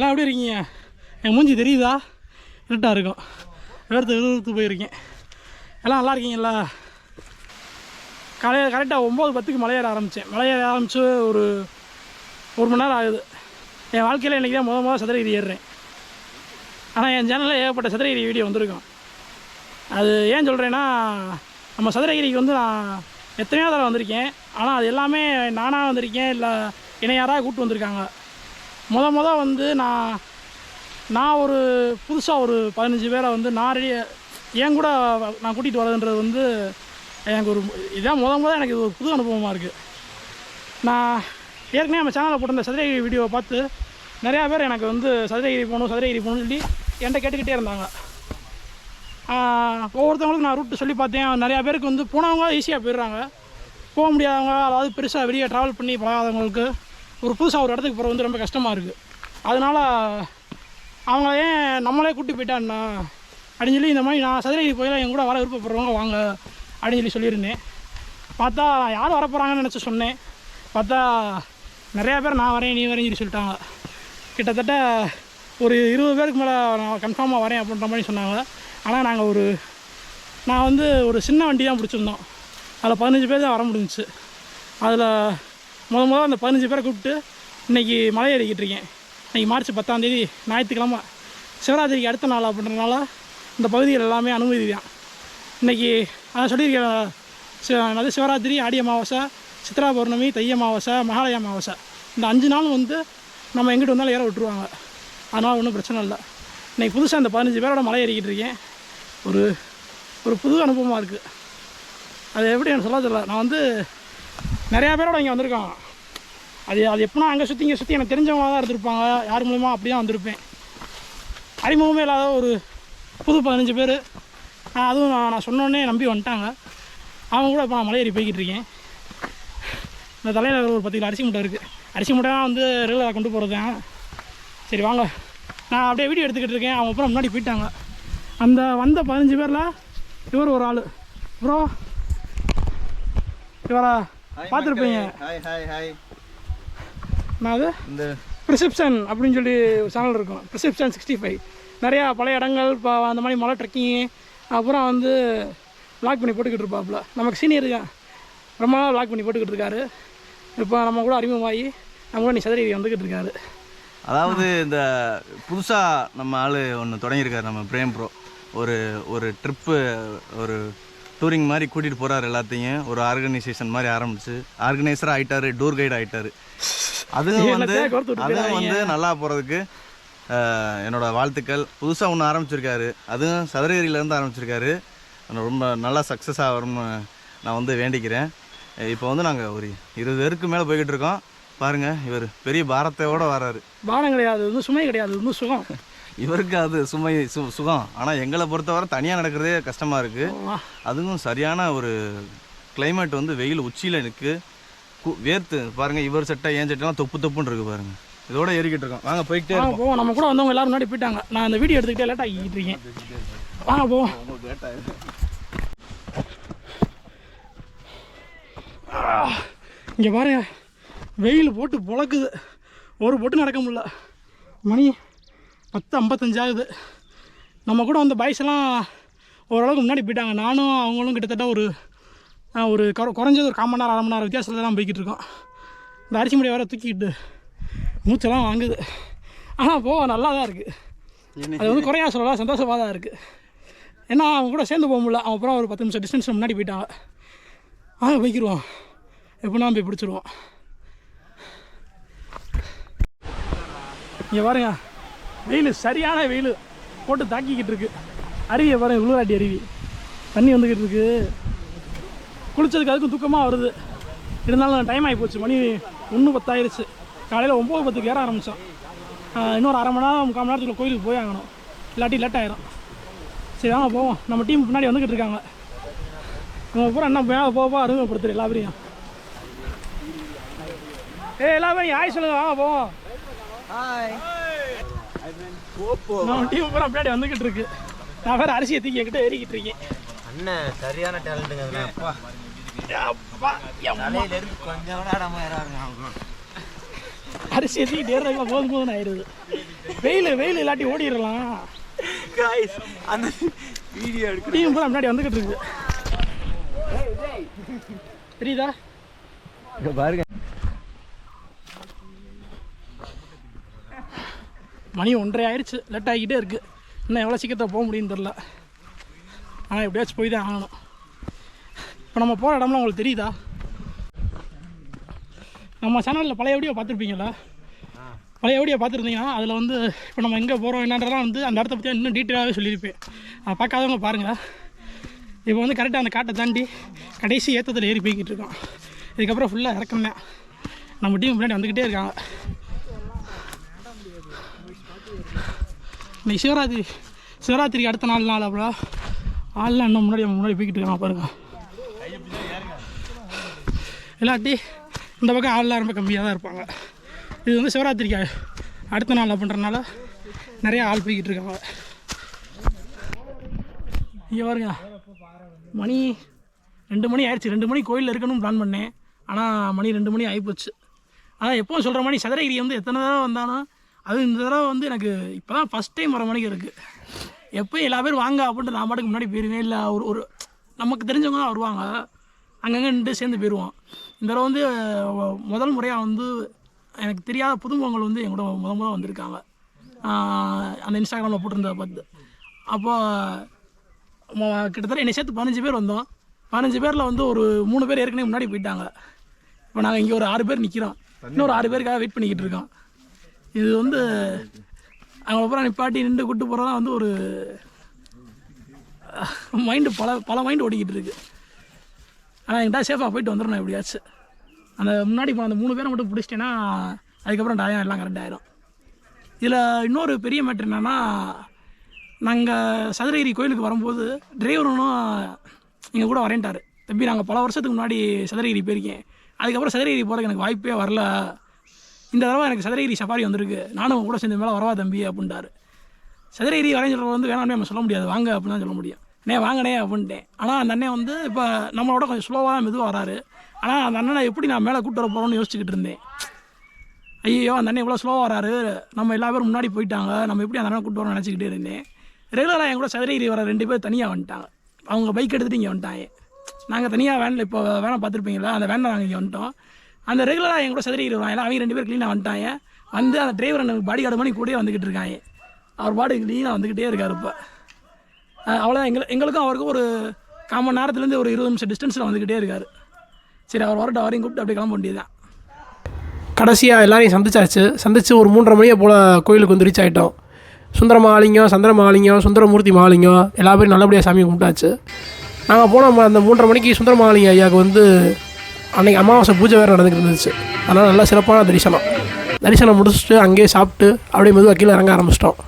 எல்லாம் எப்படி இருக்கீங்க. என் மூஞ்சி தெரியுதா? இருட்டாக இருக்கும். வேர்த்து விறுவிறுத்து போயிருக்கேன். எல்லாம் நல்லா இருக்கீங்களா காலையில் கரெக்டாக ஒம்பது பத்துக்கு மலையேற ஆரம்பித்தேன் மலையேற ஆரம்பித்து ஒரு ஒரு மணி நேரம் ஆகுது. என் வாழ்க்கையில் இன்றைக்கி தான் முத முதல் சதுரகிரி ஏறுறேன். ஆனால் என் சேனலில் ஏகப்பட்ட சதுரகிரி வீடியோ வந்திருக்கும். அது ஏன் சொல்கிறேன்னா நம்ம சதுரகிரிக்கு வந்து நான் எத்தனையோ தடவை வந்திருக்கேன். ஆனால் அது எல்லாமே நானாக வந்திருக்கேன் இல்லை என்னை யாராவது கூப்பிட்டு வந்திருக்காங்க. முத முத வந்து நான் நான் ஒரு புதுசாக ஒரு பதினஞ்சு பேரை வந்து நான் ரெடி என் கூட நான் கூட்டிகிட்டு வரதுன்றது வந்து எனக்கு ஒரு இதான் முத முத எனக்கு இது ஒரு புது அனுபவமாக இருக்குது நான் ஏற்கனவே நம்ம சேனலில் போட்டிருந்த சதுரகிரி வீடியோவை பார்த்து நிறையா பேர் எனக்கு வந்து சதுரகிரி போகணும் சதுரகிரி போகணும்னு சொல்லி என்கிட்ட கேட்டுக்கிட்டே இருந்தாங்க. ஒவ்வொருத்தவங்களுக்கும் நான் ரூட்டு சொல்லி பார்த்தேன். நிறையா பேருக்கு வந்து போனவங்க ஈஸியாக போயிடுறாங்க. போக முடியாதவங்க அதாவது பெருசாக வெளியே ட்ராவல் பண்ணி பழகாதவங்களுக்கு ஒரு புதுசாக ஒரு இடத்துக்கு போகிறது வந்து ரொம்ப கஷ்டமாக இருக்குது அதனால் அவங்க ஏன் நம்மளே கூட்டி போயிட்டான்னா அப்படின்னு சொல்லி இந்த மாதிரி நான் சதுரகிரி போயில என் கூட வர விருப்பப்படுறவங்க வாங்க அப்படின்னு சொல்லி சொல்லியிருந்தேன். பார்த்தா யார் வரப்போகிறாங்கன்னு நினச்சி சொன்னேன். பார்த்தா நிறையா பேர் நான் வரேன் நீ வரேன்னு சொல்லி சொல்லிட்டாங்க. கிட்டத்தட்ட ஒரு இருபது பேருக்கு மேலே நான் கன்ஃபார்மாக வரேன் அப்படின்ற மாதிரி சொன்னாங்க. ஆனால் நாங்கள் ஒரு நான் வந்து ஒரு சின்ன வண்டி தான் பிடிச்சிருந்தோம். அதில் பதினஞ்சு பேர் தான் வர முடிஞ்சுச்சு. அதில் முத முதல்ல அந்த பதினஞ்சு பேரை கூப்பிட்டு இன்றைக்கி மலை ஏறிக்கிட்டு இருக்கேன். இன்றைக்கி மார்ச் பத்தாந்தேதி ஞாயிற்றுக்கிழமை. சிவராத்திரிக்கு அடுத்த நாள் அப்படின்றனால இந்த பகுதிகள் எல்லாமே அனுமதி தான். இன்றைக்கி அதான் சொல்லியிருக்கேன் சி அது சிவராத்திரி ஆடி அமாவாசை சித்ரா பௌர்ணமி தை அமாவாசை மகாலய அமாவாசை. இந்த அஞ்சு நாள் வந்து நம்ம எங்கிட்ட வந்தாலும் ஏற விட்டுருவாங்க. அதனால் ஒன்றும் பிரச்சனை இல்லை. இன்றைக்கி புதுசாக இந்த பதினஞ்சு பேரோட மலை ஏறிக்கிட்டு இருக்கேன். ஒரு ஒரு புது அனுபவமாக இருக்குது அது எப்படி எனக்கு சொல்ல தெரியல. நான் வந்து நிறையா பேரோட இங்கே வந்திருக்கான் அது அது எப்படின்னா அங்கே சுற்றி இங்கே சுற்றி எனக்கு தெரிஞ்சவங்க தான் இருந்திருப்பாங்க. யார் மூலியமாக அப்படி தான் வந்திருப்பேன். அறிமுகமே இல்லாத ஒரு புது பதினஞ்சு பேர். அதுவும் நான் நான் சொன்னோடனே நம்பி வந்துட்டாங்க. அவங்க கூட இப்போ நான் மலையேறி போய்கிட்டு இருக்கேன். இந்த தலையில் ஒரு பத்து கிலோ அரிசி மூட்டை இருக்குது அரிசி மூட்டை தான் வந்து ரெகுலராக கொண்டு போகிறது தான். சரி வாங்க. நான் அப்படியே வீடியோ எடுத்துக்கிட்டு இருக்கேன். அவங்க அப்புறம் முன்னாடி போயிட்டாங்க. அந்த வந்த பதினஞ்சு பேரில் இவர் ஒரு ஆள். ப்ரோ இவரா? பார்த்துருப்பீங்க. ஹாய் ஹாய் ஹாய் நான் அது? இந்த ப்ரிசெப்ஷன் அப்படின்னு சொல்லி ஒரு சேனல் இருக்கும். ப்ரிசெப்ஷன் சிக்ஸ்டி ஃபைவ் நிறையா பழைய இடங்கள் இப்போ அந்த மாதிரி மலை ட்ரெக்கிங்கு அப்புறம் வந்து லாக் பண்ணி போட்டுக்கிட்டு இருப்பாப்புல. நமக்கு சீனியர் ரொம்ப நாள் லாக் பண்ணி போட்டுக்கிட்டு இருக்காரு. இப்போ நம்ம கூட அறிமுகமாகி நம்ம கூட நீ சதுரகிரி வந்துக்கிட்டு இருக்காரு. அதாவது இந்த புதுசாக நம்ம ஆள் ஒன்று தொடங்கியிருக்காரு நம்ம பிரேம் ப்ரோ. ஒரு ஒரு ட்ரிப்பு ஒரு டூரிங் மாதிரி கூட்டிகிட்டு போகிறாரு எல்லாத்தையும். ஒரு ஆர்கனைசேஷன் மாதிரி ஆரம்பிச்சு. ஆர்கனைசராக ஆயிட்டாரு டூர் கைடு ஆயிட்டாரு. அதுவும் வந்து அதுவும் வந்து நல்லா போகிறதுக்கு என்னோட வாழ்த்துக்கள். புதுசாக ஒன்று ஆரம்பிச்சிருக்காரு. அதுவும் சதுரகிரியிலேருந்து ஆரம்பிச்சிருக்காரு. ரொம்ப நல்லா சக்ஸஸ் ஆகணும்னு நான் வந்து வேண்டிக்கிறேன். இப்போ வந்து நாங்கள் ஒரு இருபது பேருக்கு மேலே போய்கிட்டு இருக்கோம். பாருங்கள் இவர் பெரிய பாரத்தையோட வராரு. பானம் கிடையாது வந்து சுமை கிடையாது வந்து சுகம். இவருக்கு அது சுமை சு சுகம். ஆனால் எங்களை பொறுத்தவரை தனியாக நடக்கிறதே கஷ்டமாக இருக்குது அதுவும் சரியான ஒரு climate வந்து வெயில் உச்சியில் நிற்கு வேர்த்து. பாருங்கள் இவர் சட்டை ஏன் சட்டைலாம் தொப்பு தொப்புன்னு இருக்குது பாருங்கள் இதோட ஏறிக்கிட்டு இருக்கோம். வாங்க போய்கிட்டே போவோம். நம்ம கூட வந்தவங்க எல்லாரும் முன்னாடி போயிட்டாங்க. நான் இந்த வீடியோ எடுத்துக்கிட்டே லேட் ஆகிக்கிட்டு இருக்கேன். வாங்க போவோம். இங்கே பாருங்க வெயில் போட்டு பொழக்குது. ஒரு பொட்டு நடக்க முடியல. மணி பத்து ஐம்பத்தஞ்சு ஆகுது நம்ம கூட வந்த பாய்ஸ் எல்லாம் ஓரளவுக்கு முன்னாடி போயிட்டாங்க. நானும் அவங்களும் கிட்டத்தட்ட ஒரு ஆ, ஒரு குற- குறைஞ்சது ஒரு கால் மணி நேரம் அரை மணி நேரம் வித்தியாசத்தில் தான் போய்கிட்டு இருக்கோம். இந்த அரிசி முடிய வேற தூக்கிட்டு மூச்செல்லாம் வாங்குது. ஆனால் போக நல்லா தான் இருக்குது அது வந்து குறையா சொல்லலாம் சந்தோஷமாக தான் இருக்குது ஏன்னா அவங்க கூட சேர்ந்து போக முடியல. அவன் அப்புறம் ஒரு பத்து நிமிஷம் டிஸ்டன்ஸ் முன்னாடி போயிட்டாங்க. வாங்க போய்க்கிருவோம். எப்படின்னா போய் பிடிச்சிருவோம். இங்கே பாருங்க. வெயில் சரியான வெயில். போட்டு தாக்கிக்கிட்டு இருக்கு. அருவியை பாருங்க உளுராட்டி அருவி. தண்ணி வந்துக்கிட்டு இருக்கு. குளிச்சதுக்கு அதுக்கும் தூக்கமாக வருது. இருந்தாலும் டைம் ஆகி போச்சு மணி ஒன்று பத்தாயிருச்சு. காலையில் ஒம்பது பத்துக்கு ஏற ஆரம்பித்தோம் இன்னொரு அரை மணி நேரம் முக்கால் மணி நேரத்துக்குள்ள கோயிலுக்கு போய் ஆகணும். இல்லாட்டி லேட் ஆயிரும். சரி வாங்க போவோம். நம்ம டீம் முன்னாடி வந்துக்கிட்டு இருக்காங்க. நம்ம பூரா என்ன மேலே போக போக அறிமுகப்படுத்துரு எல்லாரையும் ஏ எல்லாரும் ஆய் சொல்லுங்க. வாங்க போவோம். நம்ம டீம் பூரா பின்னாடி வந்துக்கிட்டு இருக்கு. நான் வேறு அரிசியை தூக்கி என்கிட்ட ஏறிக்கிட்டு இருக்கேன். அண்ணன் சரியான டேலண்ட்டுங்க அதுல. அப்பா. அப்பா, எம்மா. தலையில இருந்து கொஞ்சம் கூட ஆடாம ஏறாருங்க அவங்க. அரிசி ஏற்றிக்கிட்டு ஏறதுக்குள்ள போதும் போதும் ஆயிடுது. வெயில் வெயில் இல்லாட்டி ஓடிடலாம். காய்ஸ் அந்த வீடியோ எடுக்க டீம் பூரா முன்னாடி வந்துக்கிட்டு இருக்குது தெரியுதா? பாருங்க. மணி ஒன்றரை ஆயிடுச்சு லேட் ஆகிக்கிட்டே இருக்குது இன்னும் எவ்வளோ சீக்கிரத்தில் போக முடியும்னு தெரில ஆனால் எப்படியாச்சும் போய் தான் ஆகணும். இப்போ நம்ம போகிற இடம்லாம் உங்களுக்கு தெரியுதா? நம்ம சேனலில் பழைய வீடியோ பார்த்துருப்பீங்களா பழைய வீடியோ பார்த்துருந்தீங்கன்னா அதில் வந்து இப்போ நம்ம எங்கே போகிறோம் என்னன்றதெல்லாம் வந்து அந்த இடத்த பற்றி இன்னும் டீட்டெயிலாகவே சொல்லியிருப்பேன். அதை பார்க்காதவங்க பாருங்கள் இப்போ வந்து கரெக்டாக அந்த காட்டை தாண்டி கடைசி ஏற்றத்தில் ஏறி போய்கிட்டு இருக்கோம் இதுக்கப்புறம் ஃபுல்லாக இறக்கம் நம்ம டீம் முன்னாடி வந்துக்கிட்டே இருக்காங்க. இன்னைக்கு சிவராத்திரி சிவராத்திரிக்கு அடுத்த நாள் நாள் அப்புறம் ஆள்லாம் இன்னும் முன்னாடி நம்ம முன்னாடி போய்கிட்டு இருக்கான் பாருங்க. இல்லாட்டி இந்த பக்கம் ஆள்லாம் ரொம்ப கம்மியாக தான் இருப்பாங்க. இது வந்து சிவராத்திரிக்கு அடுத்த நாள் அப்படின்றனால நிறைய ஆள் போய்கிட்டு இருக்காங்க. இங்கே பாருங்க. மணி ரெண்டு மணி ஆயிடுச்சு. ரெண்டு மணி கோயிலில் இருக்கணும்னு பிளான் பண்ணேன். ஆனால் மணி ரெண்டு மணி ஆகிப்போச்சு ஆனால் எப்போவும் சொல்கிற மாதிரி சதுரகிரி வந்து எத்தனை தடவை வந்தாலும் அது இந்த தடவை வந்து எனக்கு இப்போ தான் ஃபஸ்ட் டைம் வர மணிக்கு இருக்குது எப்போயும் எல்லா பேரும் வாங்க அப்படின்ட்டு நான் பாட்டுக்கு முன்னாடி போயிடுவேன் இல்லை ஒரு ஒரு நமக்கு தெரிஞ்சவங்க தான் வருவாங்க. அங்கங்கே நின்று சேர்ந்து போயிடுவோம் இந்த தடவை வந்து முதல் முறையாக வந்து எனக்கு தெரியாத புதுமுகங்கள் வந்து எங்களோட முத முதல் வந்திருக்காங்க. அந்த இன்ஸ்டாகிராமில் போட்டிருந்ததை பார்த்து. அப்போ கிட்டத்தட்ட என்னை சேர்த்து பதினஞ்சு பேர் வந்தோம். பதினஞ்சு பேரில் வந்து ஒரு மூணு பேர் ஏற்கனவே முன்னாடி போயிட்டாங்க. இப்போ நாங்கள் இங்கே ஒரு ஆறு பேர் நிற்கிறோம் இன்னொரு ஆறு பேருக்காக வெயிட் பண்ணிக்கிட்டு இருக்கோம். இது வந்து அவங்க அப்புறம் நிப்பாட்டி நின்று கூட்டு போகிறதா வந்து ஒரு மைண்டு பல பல மைண்டு ஓடிக்கிட்டு இருக்கு. ஆனால் என்கிட்ட சேஃபாக போயிட்டு வந்துடணும் எப்படியாச்சும் அந்த முன்னாடி போன அந்த மூணு பேரை மட்டும் பிடிச்சிட்டேன்னா அதுக்கப்புறம் டயம் எல்லாம் கரெக்ட் ஆயிரும். இதில் இன்னொரு பெரிய மேட்ரு என்னென்னா நாங்கள் சதுரகிரி கோயிலுக்கு வரும்போது டிரைவரும் எங்கள் கூட வரேன்ட்டார். தம்பி நாங்கள் பல வருஷத்துக்கு முன்னாடி சதுரகிரி போயிருக்கேன். அதுக்கப்புறம் சதுரகிரி போகிறதுக்கு எனக்கு வாய்ப்பே வரல. இந்த தடவை எனக்கு சதுரகிரி சஃபாரி வந்திருக்கு. நானும் கூட சேர்ந்து மேலே வரவா தம்பி அப்படின்ட்டாரு சதுரகிரி வரையும் சொல்கிறது வந்து வேணாமே நம்ம சொல்ல முடியாது. வாங்க அப்படின்னு தான் சொல்ல முடியும். நே வாங்கனே அப்படின்ட்டேன். ஆனால் அந்த அண்ணன் வந்து இப்போ நம்மளோட கொஞ்சம் ஸ்லோவாக தான் மெதுவாக வராரு. ஆனால் அந்த அண்ணனை எப்படி நான் மேலே கூட்டு வர போகிறோம்னு யோசிச்சுக்கிட்டு இருந்தேன். ஐயோ அந்த அண்ணன் இவ்வளோ ஸ்லோவாக வராரு. நம்ம எல்லா பேரும் முன்னாடி போயிட்டாங்க. நம்ம எப்படி அந்த அண்ணனை கூட்டு வரோம்னு நினச்சிக்கிட்டே இருந்தேன். ரெகுலராக என் கூட சதுரகிரி வர ரெண்டு பேர் தனியாக வந்துட்டாங்க. அவங்க பைக் எடுத்துகிட்டு இங்கே வந்துட்டாங்க. நாங்கள் தனியாக வேனில் இப்போ வேனை பார்த்துருப்பீங்களா அந்த வேனில் நாங்கள் இங்கே வந்துட்டோம். அந்த ரெகுலராக என் கூட சதுரிக்கு வருவாங்க அவங்க ரெண்டு பேர் க்ளீனாக வந்துட்டாங்க. வந்து அந்த டிரைவர் எனக்கு பாடி கார்டு பண்ணி கூடயே வந்துக்கிட்டு இருக்காங்க. அவர் பாடி க்ளீனாக வந்துக்கிட்டே இருக்கார் இப்போ. அவ்வளோதான் எங்கள் எங்களுக்கும் அவருக்கும் ஒரு கால் மணி நேரத்துலேருந்து ஒரு இருபது நிமிஷம் டிஸ்டன்ஸில் வந்துக்கிட்டே இருக்கார். சரி அவர் வரட்டும். அவரையும் கூப்பிட்டு அப்படியே கிளம்ப வேண்டியதுதான். கடைசியாக எல்லாரையும் சந்திச்சாச்சு. சந்திச்சு ஒரு மூன்றரை மணியை போல் கோயிலுக்கு வந்து ரீச் ஆகிட்டோம் சுந்தர மகாலிங்கம் சந்திர மகாலிங்கம் சுந்தரமூர்த்தி மகாலிங்கம் எல்லா பேரும் நல்லபடியாக சாமி கும்பிட்டாச்சு. நாங்கள் போனோம். அந்த மூன்றரை மணிக்கு சுந்தர மகாலிங்க ஐயாவுக்கு வந்து அன்றைக்கி அமாவாசை பூஜை வேறு நடந்துக்கிட்டு இருந்துச்சு. அதனால் நல்லா சிறப்பான தரிசனம். தரிசனம் முடிச்சுட்டு அங்கேயே சாப்பிட்டு அப்படியே மெதுவாக கீழே இறங்க ஆரம்பிச்சிட்டோம்.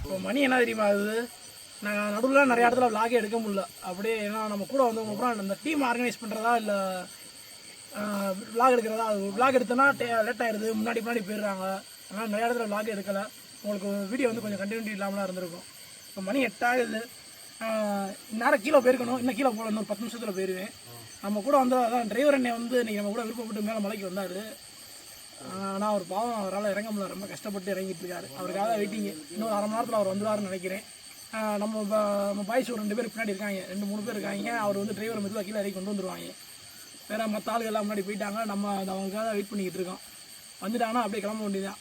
இப்போ மணி என்ன தெரியுமா ஆகுது? நாங்கள் நடுவில் நிறைய இடத்துல விலாகே எடுக்க முடியல. அப்படியே ஏன்னா நம்ம கூட வந்தவங்க கூட அந்த டீம் ஆர்கனைஸ் பண்ணுறதா இல்லை விலாக் எடுக்கிறதா? அது விலாக் எடுத்தோன்னா லேட் ஆகிடுது முன்னாடி முன்னாடி போயிடுறாங்க. அதனால் நிறைய இடத்துல விலாக் எடுக்கலை. உங்களுக்கு வீடியோ வந்து கொஞ்சம் கண்டினியூட்டி இல்லாமலாம் இருந்திருக்கும். இப்போ மணி எட்டாகுது. நேரம் கீழே போயிருக்கணும் இன்னும் கீழே போகல இன்னொரு பத்து நிமிஷத்தில் போயிடுவேன் நம்ம கூட வந்து அதான் டிரைவர் என்னை வந்து இன்றைக்கி நம்ம கூட விருப்பப்பட்டு மேலே மலைக்கு வந்தார். ஆனால் அவர் பாவம் அவரால் இறங்க முடியல. ரொம்ப கஷ்டப்பட்டு இறங்கிட்டு இருக்காரு. அவருக்காக வெயிட்டிங் இன்னொரு அரை மணி நேரத்தில் அவர் வந்துடுவார்னு நினைக்கிறேன். நம்ம நம்ம பாய்ஸ் ஒரு ரெண்டு பேர் பின்னாடி இருக்காங்க. ரெண்டு மூணு பேர் இருக்காங்க. அவர் வந்து டிரைவர் மெதுவாக கீழே இறக்கி கொண்டு வந்துருவாங்க. வேற மற்ற ஆளுகள் எல்லாம் முன்னாடி போயிட்டாங்க. நம்ம அவங்களுக்காக வெயிட் பண்ணிக்கிட்டு இருக்கோம். வந்துட்டாங்கன்னா அப்படியே கிளம்ப வேண்டியதான்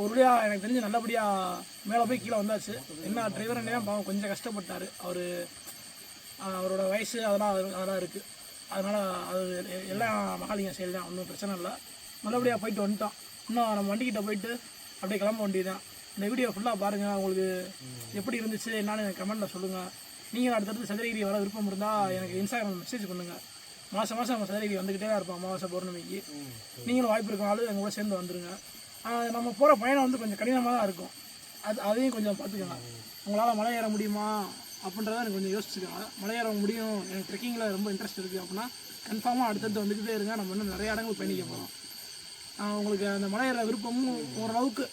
ஒரு வழியாக எனக்கு தெரிஞ்சு நல்லபடியாக மேலே போய் கீழே வந்தாச்சு. என்ன டிரைவர் என்ன பாவம் கொஞ்சம் கஷ்டப்பட்டார். அவர் அவரோட வயசு அதெல்லாம் அதெல்லாம் இருக்குது அதனால் அது எல்லாம் மகாலிங்க செயல் தான் ஒன்றும் பிரச்சனை இல்லை. நல்லபடியாக போயிட்டு வந்துட்டோம். இன்னும் நம்ம வண்டிக்கிட்ட போயிட்டு அப்படியே கிளம்ப வேண்டியதான் இந்த வீடியோ ஃபுல்லாக பாருங்கள் உங்களுக்கு எப்படி இருந்துச்சு என்னன்னு எனக்கு கமெண்ட்டில் சொல்லுங்கள் நீங்கள் அடுத்தடுத்து சதுரகிரி வர விருப்பம் இருந்தால் எனக்கு இன்ஸ்டாகிராம் மெசேஜ் பண்ணுங்கள் மாதம் மாதம் நம்ம சதுரகிரி வந்துக்கிட்டே தான் இருப்போம் அமாவாசை பௌர்ணமிக்கு. நீங்களும் வாய்ப்பு இருக்கனாலும் எங்கள் கூட சேர்ந்து வந்துருங்க. நம்ம போகிற பயணம் வந்து கொஞ்சம் கடினமாக தான் இருக்கும். அது அதையும் கொஞ்சம் பார்த்துக்கலாம். உங்களால் மலை ஏற முடியுமா? அப்படின்றத எனக்கு கொஞ்சம் யோசிச்சுக்கலாம். மலை ஏற முடியும். எனக்கு ட்ரெக்கிங்கில் ரொம்ப இன்ட்ரெஸ்ட் இருக்குது அப்படின்னா கன்ஃபார்மாக அடுத்தடுத்து வந்துக்கிட்டே இருங்க. நம்ம இன்னும் நிறைய இடங்கள் பயணிக்க போகிறோம் உங்களுக்கு அந்த மலை ஏற விருப்பமும் ஓரளவுக்கு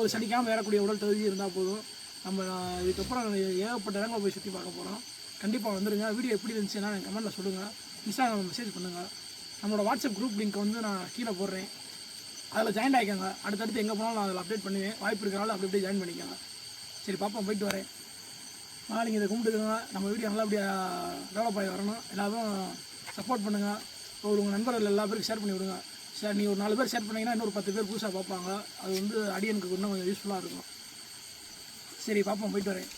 ஒரு சலிக்காமல் ஏறக்கூடிய உடல் தகுதி இருந்தால் போதும். நம்ம இதுக்கப்புறம் ஏகப்பட்ட இடங்களை போய் சுற்றி பார்க்க போகிறோம் கண்டிப்பாக வந்துடுங்க வீடியோ எப்படி இருந்துச்சுன்னா எனக்கு கமெண்ட்டில் சொல்லுங்கள் இன்ஸ்டாகிராம் மெசேஜ் பண்ணுங்கள் நம்மளோட வாட்ஸ்அப் குரூப் லிங்க்கை வந்து நான் கீழே போடுறேன். அதில் ஜாயின் ஆகிக்கோங்க அடுத்தடுத்து எங்கே போனாலும் நான் அதில் அப்டேட் பண்ணுவேன். வாய்ப்பு இருக்கிறனால அப்படி அப்படியே ஜாயின் பண்ணிக்கோங்க. சரி பாப்பா போயிட்டு வரேன். நாளைக்கு இதை கும்பிட்டுக்கோங்க நம்ம வீடியோ அப்படியே டெவலப் ஆகி வரணும். எல்லாரும் சப்போர்ட் பண்ணுங்கள் ஒரு உங்கள் நண்பர்கள் எல்லா பேருக்கும் ஷேர் பண்ணி விடுங்க. சார் நீ ஒரு நாலு பேர் ஷேர் பண்ணிங்கன்னா இன்னொரு பத்து பேர் புதுசாக பார்ப்பாங்க. அது வந்து அடியனுக்கு இன்னும் கொஞ்சம் யூஸ்ஃபுல்லாக இருக்கும். சரி பார்ப்போம். போயிட்டு வரேன்.